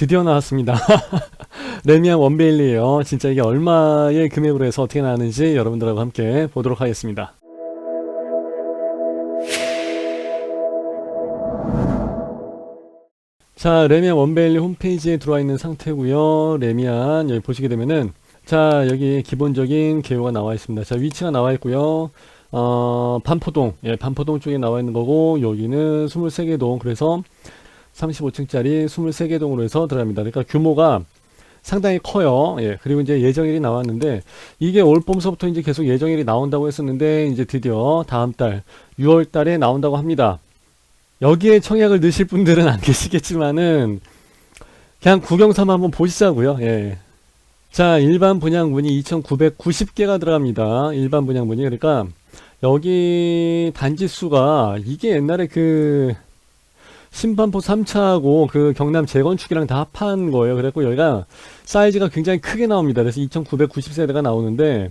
드디어 나왔습니다. 레미안 원베일리에요. 진짜 이게 얼마의 금액으로 해서 어떻게 나왔는지 여러분들하고 함께 보도록 하겠습니다. 자, 레미안 원베일리 홈페이지에 들어와 있는 상태고요. 레미안 여기 보시게 되면은 자, 여기 기본적인 개요가 나와 있습니다. 자, 위치가 나와 있고요. 어, 반포동, 예, 반포동 쪽에 나와 있는 거고 여기는 23개 동. 그래서 35층짜리 23개 동으로 해서 들어갑니다. 그러니까 규모가 상당히 커요. 예, 그리고 이제 예정일이 나왔는데 이게 올 봄서부터 이제 계속 예정일이 나온다고 했었는데 이제 드디어 다음 달 6월 달에 나온다고 합니다. 여기에 청약을 넣으실 분들은 안 계시겠지만은 그냥 구경 삼아 한번 보시자고요. 예. 자, 일반 분양 문이 2,990개가 들어갑니다. 일반 분양 문이 그러니까 여기 단지 수가 이게 옛날에 그 신반포 3차하고 그 경남 재건축이랑 다 합한 거예요. 그래갖고 여기가 사이즈가 굉장히 크게 나옵니다. 그래서 2,990세대가 나오는데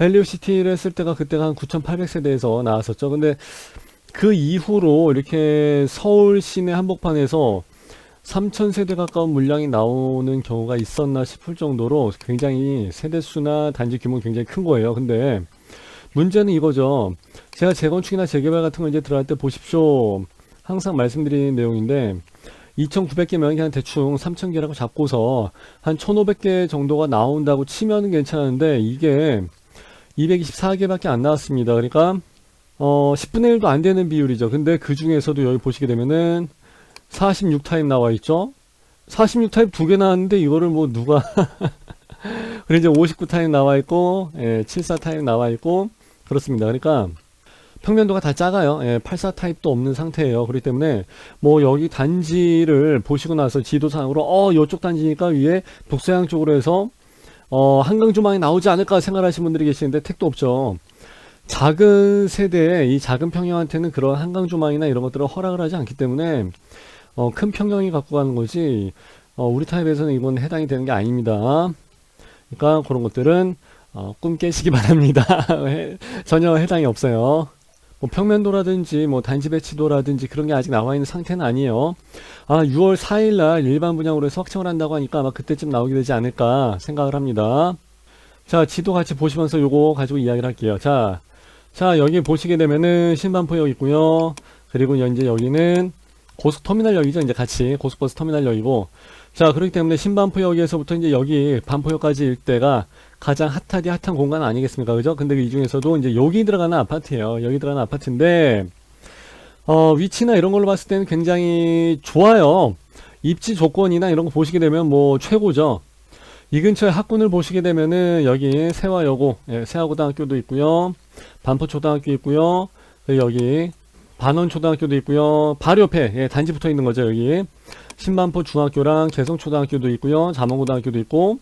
헬리오시티를 했을 때가 그때가 한 9,800세대에서 나왔었죠. 근데 그 이후로 이렇게 서울 시내 한복판에서 3,000세대 가까운 물량이 나오는 경우가 있었나 싶을 정도로 굉장히 세대수나 단지 규모는 굉장히 큰 거예요. 근데 문제는 이거죠. 제가 재건축이나 재개발 같은 거 이제 들어갈 때 보십시오. 항상 말씀드리는 내용인데 2,900개면 그냥 대충 3,000개라고 잡고서 한 1,500개 정도가 나온다고 치면은 괜찮은데 이게 224개밖에 안 나왔습니다. 그러니까 어 10분의 1도 안 되는 비율이죠. 근데 그 중에서도 여기 보시게 되면은 46 타입 나와 있죠. 46 타입 두 개 나왔는데 이거를 뭐 누가 그리고 이제 59 타입 나와 있고 예, 74 타입 나와 있고 그렇습니다. 그러니까 평면도가 다 작아요. 예, 84 타입도 없는 상태예요. 그렇기 때문에 뭐 여기 단지를 보시고 나서 지도상으로 어 이쪽 단지니까 위에 북서양 쪽으로 해서 어 한강 조망이 나오지 않을까 생각하시는 분들이 계시는데 택도 없죠. 작은 세대의 이 작은 평형한테는 그런 한강 조망이나 이런 것들을 허락을 하지 않기 때문에 어, 큰 평형이 갖고 가는 거지 어, 우리 타입에서는 이건 해당이 되는 게 아닙니다. 그러니까 그런 것들은 어, 꿈 깨시기 바랍니다. 전혀 해당이 없어요. 뭐 평면도라든지 뭐 단지 배치도라든지 그런 게 아직 나와 있는 상태는 아니에요. 아 6월 4일날 일반 분양으로 해서 확정을 한다고 하니까 아마 그때쯤 나오게 되지 않을까 생각을 합니다. 자 지도 같이 보시면서 요거 가지고 이야기를 할게요. 자, 자 여기 보시게 되면은 신반포역 있고요. 그리고 현재 여기는 고속터미널역이죠. 이제 같이 고속버스 터미널역이고 자 그렇기 때문에 신반포역에서부터 이제 여기 반포역까지 일대가 가장 핫하디 핫한 공간 아니겠습니까? 그죠? 근데 이 중에서도 이제 여기 들어가는 아파트예요. 여기 들어가는 아파트인데 어, 위치나 이런 걸로 봤을 때는 굉장히 좋아요. 입지 조건이나 이런 거 보시게 되면 뭐 최고죠. 이 근처에 학군을 보시게 되면은 여기 세화여고, 예, 세화고등학교도 있고요. 반포초등학교 있고요. 그리고 여기 반원초등학교도 있고요. 바로 옆에 예, 단지 붙어 있는 거죠 여기. 신반포 중학교랑 개성초등학교도 있고요. 잠원고등학교도 있고.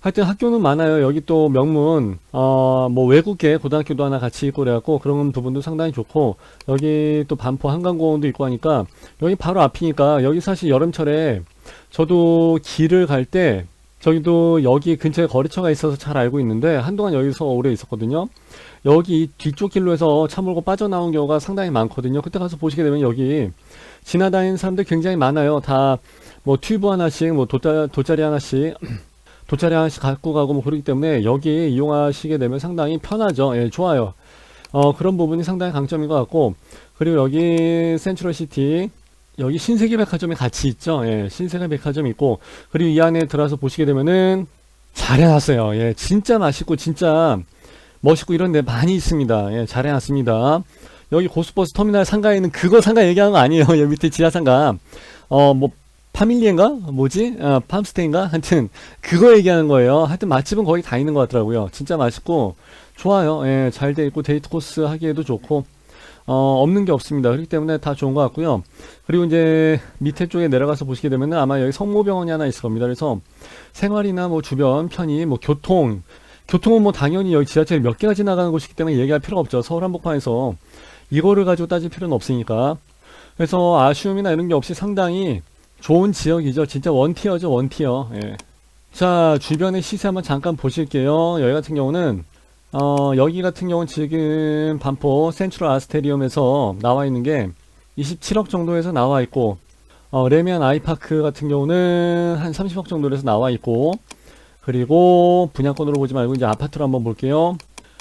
하여튼 학교는 많아요. 여기 또 명문 어 뭐 외국계 고등학교도 하나 같이 있고 그래갖고 그런 부분도 상당히 좋고 여기 또 반포 한강공원도 있고 하니까 여기 바로 앞이니까 여기 사실 여름철에 저도 길을 갈때 저기도 여기 근처에 거리처가 있어서 잘 알고 있는데 한동안 여기서 오래 있었거든요. 여기 이 뒤쪽 길로 해서 차 몰고 빠져나온 경우가 상당히 많거든요. 그때 가서 보시게 되면 여기 지나다니는 사람들 굉장히 많아요. 다 뭐 튜브 하나씩, 뭐 돗자, 돗자리 하나씩, 돗자리 하나씩 갖고 가고 뭐 그러기 때문에 여기 이용하시게 되면 상당히 편하죠. 예, 좋아요. 어, 그런 부분이 상당히 강점인 것 같고, 그리고 여기 센트럴 시티, 여기 신세계 백화점이 같이 있죠. 예, 신세계 백화점이 있고, 그리고 이 안에 들어와서 보시게 되면은 잘 해놨어요. 예, 진짜 맛있고, 진짜 멋있고 이런 데 많이 있습니다. 예, 잘 해놨습니다. 여기 고속버스 터미널 상가에 있는 그거 상가 얘기하는 거 아니에요. 여기 밑에 지하 상가. 어, 뭐, 파밀리엔가? 뭐지? 아, 팜스테인가? 하여튼, 그거 얘기하는 거예요. 하여튼 맛집은 거의 다 있는 것 같더라고요. 진짜 맛있고, 좋아요. 예, 잘 돼 있고, 데이트 코스 하기에도 좋고, 어, 없는 게 없습니다. 그렇기 때문에 다 좋은 것 같고요. 그리고 이제 밑에 쪽에 내려가서 보시게 되면은 아마 여기 성모병원이 하나 있을 겁니다. 그래서 생활이나 뭐 주변 편의, 뭐 교통, 교통은 뭐 당연히 여기 지하철이 몇 개가 지나가는 곳이기 때문에 얘기할 필요가 없죠. 서울 한복판에서 이거를 가지고 따질 필요는 없으니까. 그래서 아쉬움이나 이런 게 없이 상당히 좋은 지역이죠. 진짜 원티어죠, 원티어. 예. 자, 주변의 시세 한번 잠깐 보실게요. 여기 같은 경우는 어, 여기 같은 경우는 지금 반포 센트럴 아스테리움에서 나와 있는 게 27억 정도에서 나와 있고 어, 레미안 아이파크 같은 경우는 한 30억 정도로 해서 나와 있고 그리고 분양권으로 보지 말고 이제 아파트로 한번 볼게요.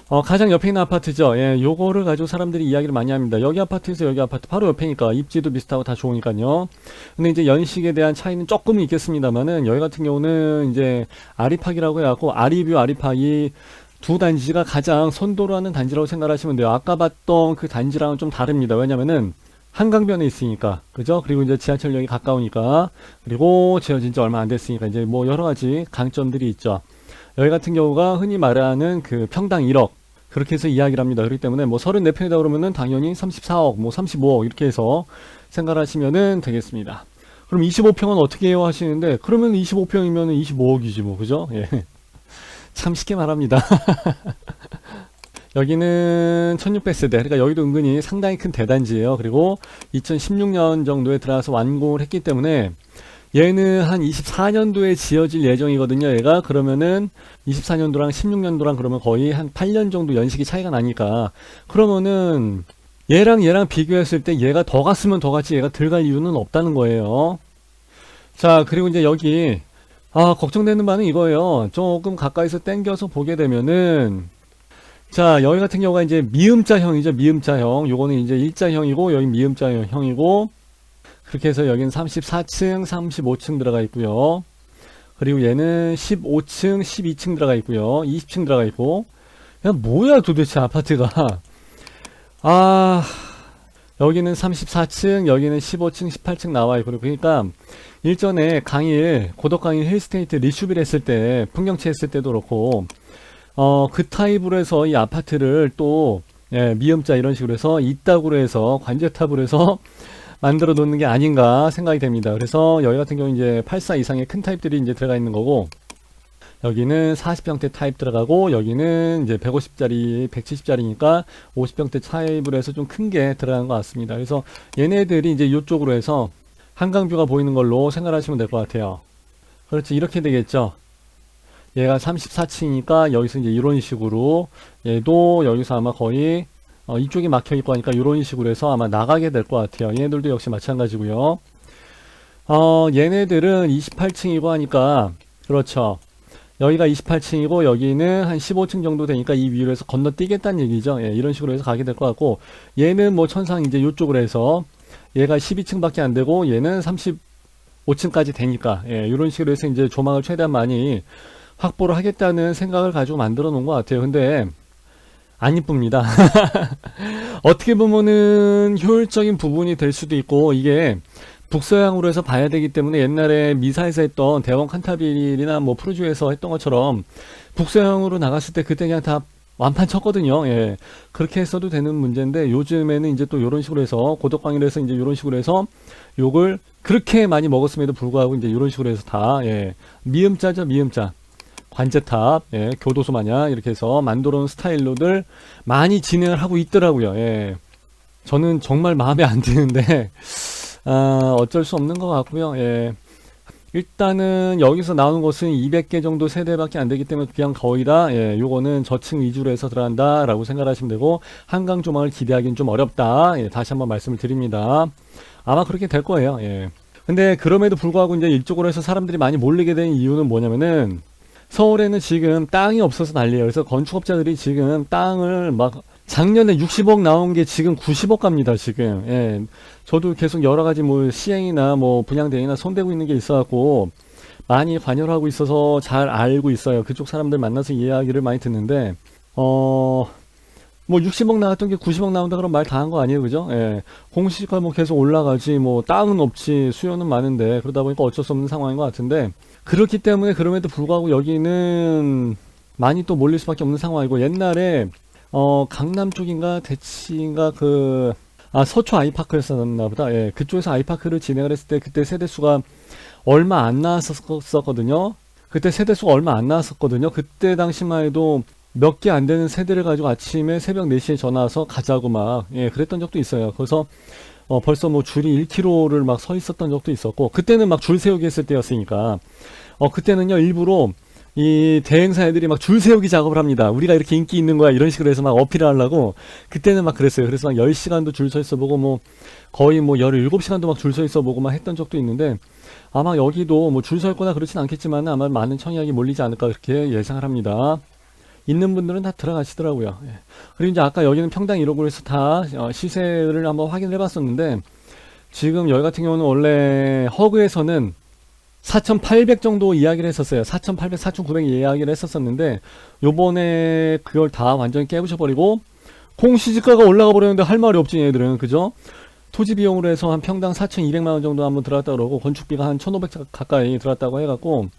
어, 가장 옆에 있는 아파트죠. 예, 요거를 가지고 사람들이 이야기를 많이 합니다. 여기 아파트에서 여기 아파트 바로 옆에니까 입지도 비슷하고 다 좋으니까요. 근데 이제 연식에 대한 차이는 조금 있겠습니다만은 여기 같은 경우는 이제 아리팍이라고 해갖고 아리뷰 아리팍이 두 단지가 가장 선도로 하는 단지라고 생각하시면 돼요. 아까 봤던 그 단지랑은 좀 다릅니다. 왜냐면은 한강변에 있으니까 그죠? 그리고 이제 지하철역이 가까우니까 그리고 지어진 지 얼마 안 됐으니까 이제 뭐 여러 가지 강점들이 있죠. 여기 같은 경우가 흔히 말하는 그 평당 1억 그렇게 해서 이야기를 합니다. 그렇기 때문에 뭐 34평이다 그러면은 당연히 34억, 뭐 35억 이렇게 해서 생각하시면은 되겠습니다. 그럼 25평은 어떻게 해요 하시는데 그러면 25평이면 25억이지 뭐 그죠? 예. 참 쉽게 말합니다. 여기는 1600세대 그러니까 여기도 은근히 상당히 큰 대단지예요. 그리고 2016년 정도에 들어가서 완공을 했기 때문에 얘는 한 24년도에 지어질 예정이거든요. 얘가 그러면은 24년도랑 16년도랑 그러면 거의 한 8년 정도 연식이 차이가 나니까 그러면은 얘랑 얘랑 비교했을 때 얘가 더 갔으면 더 갔지 얘가 덜 갈 이유는 없다는 거예요. 자, 그리고 이제 여기 아, 걱정되는 바는 이거예요. 조금 가까이서 땡겨서 보게 되면은 자, 여기 같은 경우가 이제 미음자형이죠. 미음자형. 요거는 이제 일자형이고 여기 미음자형이고 그렇게 해서 여기는 34층, 35층 들어가 있고요. 그리고 얘는 15층, 12층 들어가 있고요. 20층 들어가 있고. 야, 뭐야 도대체 아파트가. 아, 여기는 34층, 여기는 15층, 18층 나와 있고 그러니까 일전에 강일, 고덕 강일 힐스테이트 리슈빌 했을 때, 풍경채 했을 때도 그렇고 어, 그 타입으로 해서 이 아파트를 또 예, 미음자 이런 식으로 해서 이따구로 해서 관제탑으로 해서 만들어 놓는 게 아닌가 생각이 됩니다. 그래서 여기 같은 경우 이제 84 이상의 큰 타입들이 이제 들어가 있는 거고 여기는 40평대 타입 들어가고 여기는 이제 150짜리, 170짜리니까 50평대 타입으로 해서 좀 큰 게 들어가는 것 같습니다. 그래서 얘네들이 이제 이쪽으로 해서 한강뷰가 보이는 걸로 생각하시면 될 것 같아요. 그렇지 이렇게 되겠죠. 얘가 34층이니까 여기서 이제 이런 식으로 얘도 여기서 아마 거의 어, 이쪽이 막혀 있고 하니까 이런 식으로 해서 아마 나가게 될 것 같아요. 얘네들도 역시 마찬가지고요. 어, 얘네들은 28층이고 하니까 그렇죠. 여기가 28층이고 여기는 한 15층 정도 되니까 이 위로 해서 건너뛰겠다는 얘기죠. 예, 이런 식으로 해서 가게 될 것 같고 얘는 뭐 천상 이제 이쪽으로 해서 얘가 12층밖에 안 되고 얘는 35층까지 되니까 예, 이런 식으로 해서 이제 조망을 최대한 많이 확보를 하겠다는 생각을 가지고 만들어 놓은 것 같아요. 근데 안 이쁩니다. 어떻게 보면은 효율적인 부분이 될 수도 있고 이게 북서양으로 해서 봐야 되기 때문에 옛날에 미사에서 했던 대원 칸타빌이나 뭐 프로주에서 했던 것처럼 북서양으로 나갔을 때 그때 그냥 다 완판 쳤거든요. 예. 그렇게 했어도 되는 문제인데 요즘에는 이제 또 이런 식으로 해서 고덕광이로 해서 이제 이런 식으로 해서 욕을 그렇게 많이 먹었음에도 불구하고 이제 이런 식으로 해서 다 예. 미음자죠, 미음자. 관제탑, 예, 교도소 마냥 이렇게 해서 만들어 놓은 스타일로들 많이 진행을 하고 있더라고요. 예. 저는 정말 마음에 안 드는데 아, 어쩔 수 없는 것 같고요. 예. 일단은 여기서 나오는 것은 200개 정도 세대밖에 안 되기 때문에 그냥 거의 다 예, 요거는 저층 위주로 해서 들어간다 라고 생각하시면 되고 한강 조망을 기대하기는 좀 어렵다 예, 다시 한번 말씀을 드립니다 아마 그렇게 될 거예요 예. 근데 그럼에도 불구하고 이제 이쪽으로 해서 사람들이 많이 몰리게 된 이유는 뭐냐면은 서울에는 지금 땅이 없어서 난리예요. 그래서 건축업자들이 지금 땅을 막 작년에 60억 나온 게 지금 90억 갑니다. 지금. 예. 저도 계속 여러 가지 뭐 시행이나 뭐 분양대행이나 손대고 있는 게 있어갖고 많이 관여를 하고 있어서 잘 알고 있어요. 그쪽 사람들 만나서 이야기를 많이 듣는데 어. 뭐 60억 나왔던 게 90억 나온다 그런 말다 한 거 아니에요 그죠 예 공시지가 뭐 계속 올라가지 뭐 땅은 없지 수요는 많은데 그러다 보니까 어쩔 수 없는 상황인 것 같은데 그렇기 때문에 그럼에도 불구하고 여기는 많이 또 몰릴 수밖에 없는 상황이고 옛날에 어 강남 쪽인가 대치인가 그 아 서초 아이파크였었나 보다. 예 그쪽에서 아이파크를 진행을 했을 때 그때 세대 수가 얼마 안 나왔었거든요. 그때 세대 수가 얼마 안 나왔었거든요. 그때 당시만 해도 몇 개 안 되는 세대를 가지고 아침에 새벽 4시에 전화 와서 가자고 막 예 그랬던 적도 있어요. 그래서 어, 벌써 뭐 줄이 1km를 막 서 있었던 적도 있었고, 그때는 막 줄 세우기 했을 때였으니까, 어, 그때는요, 일부러 이 대행사 애들이 막 줄 세우기 작업을 합니다. 우리가 이렇게 인기 있는 거야 이런 식으로 해서 막 어필을 하려고 그때는 막 그랬어요. 그래서 막 10시간도 줄 서 있어 보고 뭐 거의 뭐 17시간도 막 줄 서 있어 보고 막 했던 적도 있는데 아마 여기도 뭐 줄 서 있거나 그렇진 않겠지만 아마 많은 청약이 몰리지 않을까 그렇게 예상을 합니다. 있는 분들은 다 들어가시더라고요. 예. 그리고 이제 아까 여기는 평당 1억으로 해서 다 어, 시세를 한번 확인을 해봤었는데 지금 여기 같은 경우는 원래 허그에서는 4,800 정도 이야기를 했었어요. 4,800, 4,900 이야기를 했었었는데 요번에 그걸 다 완전히 깨부셔버리고 공시지가가 올라가 버렸는데 할 말이 없지 얘들은 그죠? 토지 비용으로 해서 한 평당 4,200만 원 정도 한번 들어갔다 그러고 건축비가 한 1,500 가까이 들어갔다고 해갖고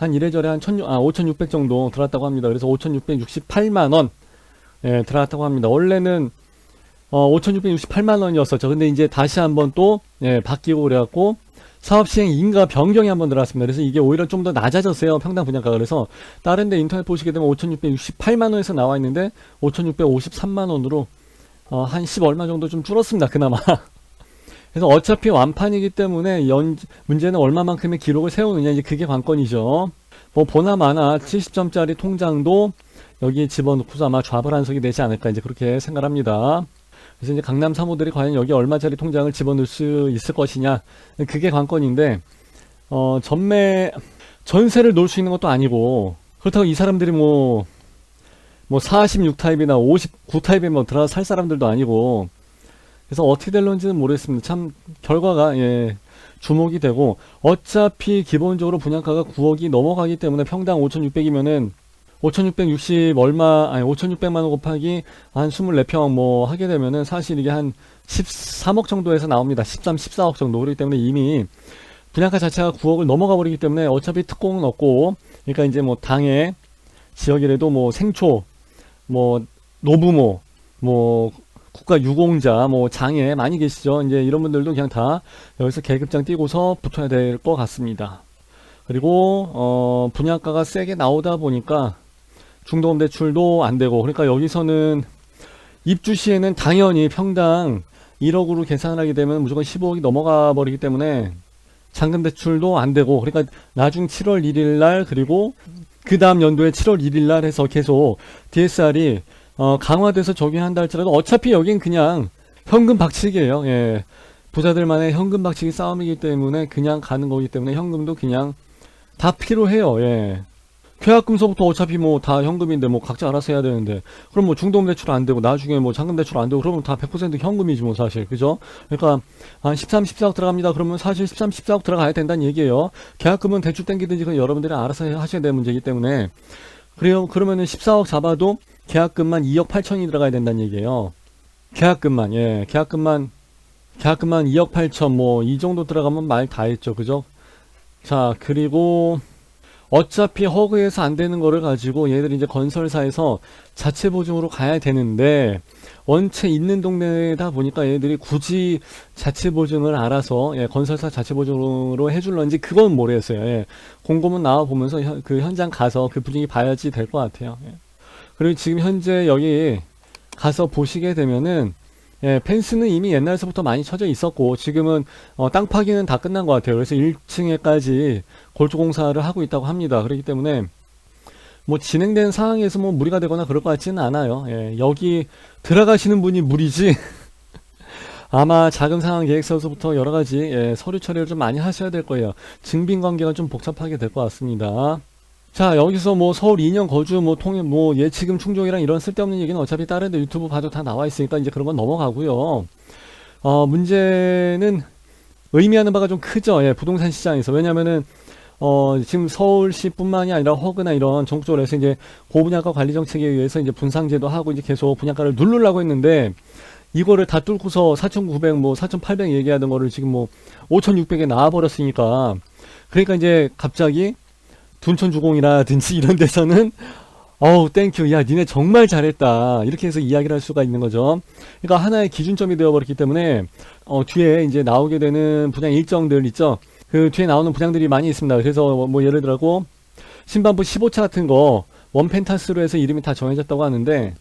한 이래저래 한 1,600, 아, 5,600 정도 들어갔다고 합니다. 그래서 5,668만 원 예, 들어갔다고 합니다. 원래는 어, 5,668만 원이었었죠. 근데 이제 다시 한번 또 예, 바뀌고 그래갖고 사업 시행 인가 변경이 한번 들어왔습니다. 그래서 이게 오히려 좀 더 낮아졌어요. 평당 분양가. 그래서 다른 데 인터넷 보시게 되면 5,668만 원에서 나와 있는데 5,653만 원으로 어, 한 10 얼마 정도 좀 줄었습니다. 그나마. 그래서 어차피 완판이기 때문에 연, 문제는 얼마만큼의 기록을 세우느냐 이제 그게 관건이죠. 뭐 보나마나 70점짜리 통장도 여기에 집어넣고서 아마 좌불 한석이 되지 않을까 이제 그렇게 생각합니다. 그래서 이제 강남 사모들이 과연 여기 얼마짜리 통장을 집어넣을 수 있을 것이냐 그게 관건인데 어 전매 전세를 놓을 수 있는 것도 아니고 그렇다고 이 사람들이 뭐뭐 46타입이나 59타입에 뭐 들어가 살 사람들도 아니고 그래서 어떻게 될런지는 모르겠습니다. 참 결과가 예 주목이 되고 어차피 기본적으로 분양가가 9억이 넘어가기 때문에 평당 5,600이면은 5,660 얼마 아니 5,600만 원 곱하기 한 24평 뭐 하게 되면은 사실 이게 한 13억 정도에서 나옵니다. 13, 14억 정도 그렇기 때문에 이미 분양가 자체가 9억을 넘어가 버리기 때문에 어차피 특공은 없고 그러니까 이제 뭐 당의 지역이라도 뭐 생초 뭐 노부모 뭐 국가 유공자 뭐 장애 많이 계시죠. 이제 이런 분들도 그냥 다 여기서 계급장 띄고서 붙어야 될 것 같습니다. 그리고 어 분양가가 세게 나오다 보니까 중도금 대출도 안 되고 그러니까 여기서는 입주 시에는 당연히 평당 1억으로 계산을 하게 되면 무조건 15억이 넘어가 버리기 때문에 잔금 대출도 안 되고 그러니까 나중 7월 1일 날 그리고 그 다음 연도에 7월 1일 날 해서 계속 DSR이 어, 강화돼서 적용한다 할지라도 어차피 여긴 그냥 현금 박치기예요. 예. 부자들만의 현금 박치기 싸움이기 때문에 그냥 가는 거기 때문에 현금도 그냥 다 필요해요. 예. 계약금서부터 어차피 뭐 다 현금인데 뭐 각자 알아서 해야 되는데 그럼 뭐 중도금 대출 안 되고 나중에 뭐 잔금 대출 안 되고 그러면 다 100% 현금이지 뭐 사실 그죠? 그러니까 한 13, 14억 들어갑니다. 그러면 사실 13, 14억 들어가야 된다는 얘기예요. 계약금은 대출 땡기든지 그건 여러분들이 알아서 하셔야 될 문제이기 때문에 그래요. 그러면은 14억 잡아도 계약금만 2억 8천이 들어가야 된다는 얘기예요. 계약금만 예, 계약금만 계약금만 2억 8천 뭐 이 정도 들어가면 말 다 했죠. 그죠? 자, 그리고 어차피 허그에서 안 되는 거를 가지고 얘들이 이제 건설사에서 자체 보증으로 가야 되는데 원체 있는 동네다 보니까 얘들이 굳이 자체 보증을 알아서 예, 건설사 자체 보증으로 해줄런지 그건 모르겠어요. 예. 공고문 나와 보면서 현, 그 현장 가서 그 분위기 봐야지 될 것 같아요. 예. 그리고 지금 현재 여기 가서 보시게 되면은 예, 펜스는 이미 옛날서부터 많이 쳐져 있었고 지금은 어, 땅 파기는 다 끝난 것 같아요. 그래서 1층에까지 골조 공사를 하고 있다고 합니다. 그렇기 때문에 뭐 진행된 상황에서 뭐 무리가 되거나 그럴 것 같지는 않아요. 예, 여기 들어가시는 분이 무리지. 아마 자금 상황 계획서부터 여러 가지 예, 서류 처리를 좀 많이 하셔야 될 거예요. 증빙 관계가 좀 복잡하게 될 것 같습니다. 자 여기서 뭐 서울 2년 거주 뭐 통해 뭐 예치금 충족이랑 이런 쓸데없는 얘기는 어차피 다른 데 유튜브 봐도 다 나와 있으니까 이제 그런 건 넘어가고요. 어 문제는 의미하는 바가 좀 크죠. 예, 부동산 시장에서 왜냐면은 어 지금 서울시뿐만이 아니라 허그나 이런 전국적으로 해서 이제 고분양가 관리 정책에 의해서 이제 분상제도 하고 이제 계속 분양가를 누르려고 했는데 이거를 다 뚫고서 4,900, 뭐 4,800 얘기하던 거를 지금 뭐 5,600에 나와버렸으니까 그러니까 이제 갑자기 둔촌주공이라든지 이런 데서는 어우 땡큐. 야 니네 정말 잘했다. 이렇게 해서 이야기를 할 수가 있는 거죠. 그러니까 하나의 기준점이 되어버렸기 때문에 어 뒤에 이제 나오게 되는 분양 일정들 있죠? 그 뒤에 나오는 분양들이 많이 있습니다. 그래서 뭐, 뭐 예를 들고 신반부 15차 같은 거 원펜타스로 해서 이름이 다 정해졌다고 하는데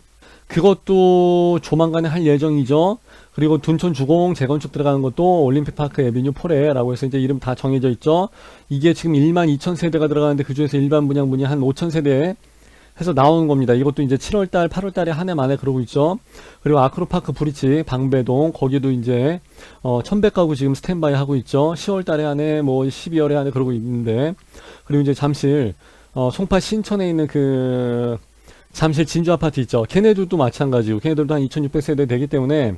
그것도 조만간에 할 예정이죠. 그리고 둔촌 주공 재건축 들어가는 것도 올림픽파크 에비뉴 4레라고 해서 이제 이름 다 정해져 있죠. 이게 지금 1만 2천 세대가 들어가는데 그 중에서 일반 분양분이 한 5천 세대 해서 나오는 겁니다. 이것도 이제 7월달, 8월달에 한 해 만에 그러고 있죠. 그리고 아크로파크 브리치 방배동 거기도 이제 어 1100가구 지금 스탠바이 하고 있죠. 10월달에 한 해 뭐 12월에 한 해 그러고 있는데 그리고 이제 잠실 어 송파 신천에 있는 그 잠실 진주 아파트 있죠. 걔네들도 마찬가지고 걔네들도 한 2600세대 되기 때문에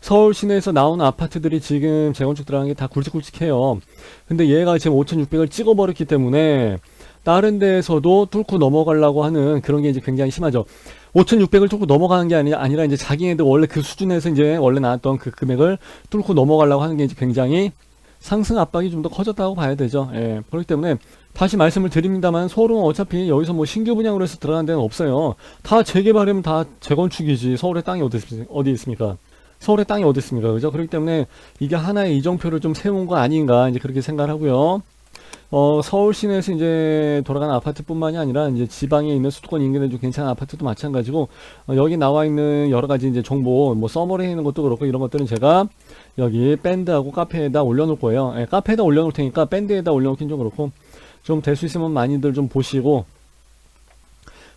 서울 시내에서 나오는 아파트들이 지금 재건축 들어가는 게다 굵직굵직해요. 근데 얘가 지금 5600을 찍어버렸기 때문에 다른 데에서도 뚫고 넘어가려고 하는 그런 게 이제 굉장히 심하죠. 5,600을 뚫고 넘어가는 게 아니, 아니라 이제 자기네들 원래 그 수준에서 이제 원래 나왔던 그 금액을 뚫고 넘어가려고 하는 게 이제 굉장히 상승 압박이 좀 더 커졌다고 봐야 되죠. 예. 그렇기 때문에 다시 말씀을 드립니다만 서울은 어차피 여기서 뭐 신규 분양으로 해서 들어가는 데는 없어요. 다 재개발이면 다 재건축이지. 서울에 땅이 어디, 있- 어디 있습니까? 서울에 땅이 어디 있습니까? 그죠? 그렇기 때문에 이게 하나의 이정표를 좀 세운 거 아닌가 이제 그렇게 생각을 하고요. 어, 서울 시내에서 이제 돌아가는 아파트뿐만이 아니라 이제 지방에 있는 수도권 인근에 좀 괜찮은 아파트도 마찬가지고 어, 여기 나와 있는 여러 가지 이제 정보 뭐 서머리에 있는 것도 그렇고 이런 것들은 제가 여기 밴드하고 카페에다 올려놓을 거예요. 예, 카페에다 올려놓을 테니까 밴드에다 올려놓긴 좀 그렇고 좀 될 수 있으면 많이들 좀 보시고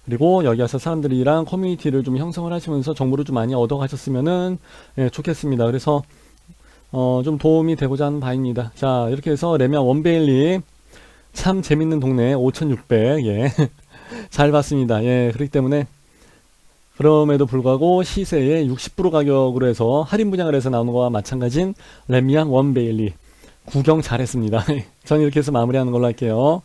그리고 여기 와서 사람들이랑 커뮤니티를 좀 형성을 하시면서 정보를 좀 많이 얻어 가셨으면은 예, 좋겠습니다. 그래서 어, 좀 도움이 되고자 하는 바입니다. 자, 이렇게 해서 레미안 원베일리 참 재밌는 동네 5600 예. 잘 봤습니다. 예. 그렇기 때문에 그럼에도 불구하고 시세의 60% 가격으로 해서 할인 분양을 해서 나오는 거와 마찬가지인 레미안 원베일리 구경 잘했습니다. 저는 이렇게 해서 마무리하는 걸로 할게요.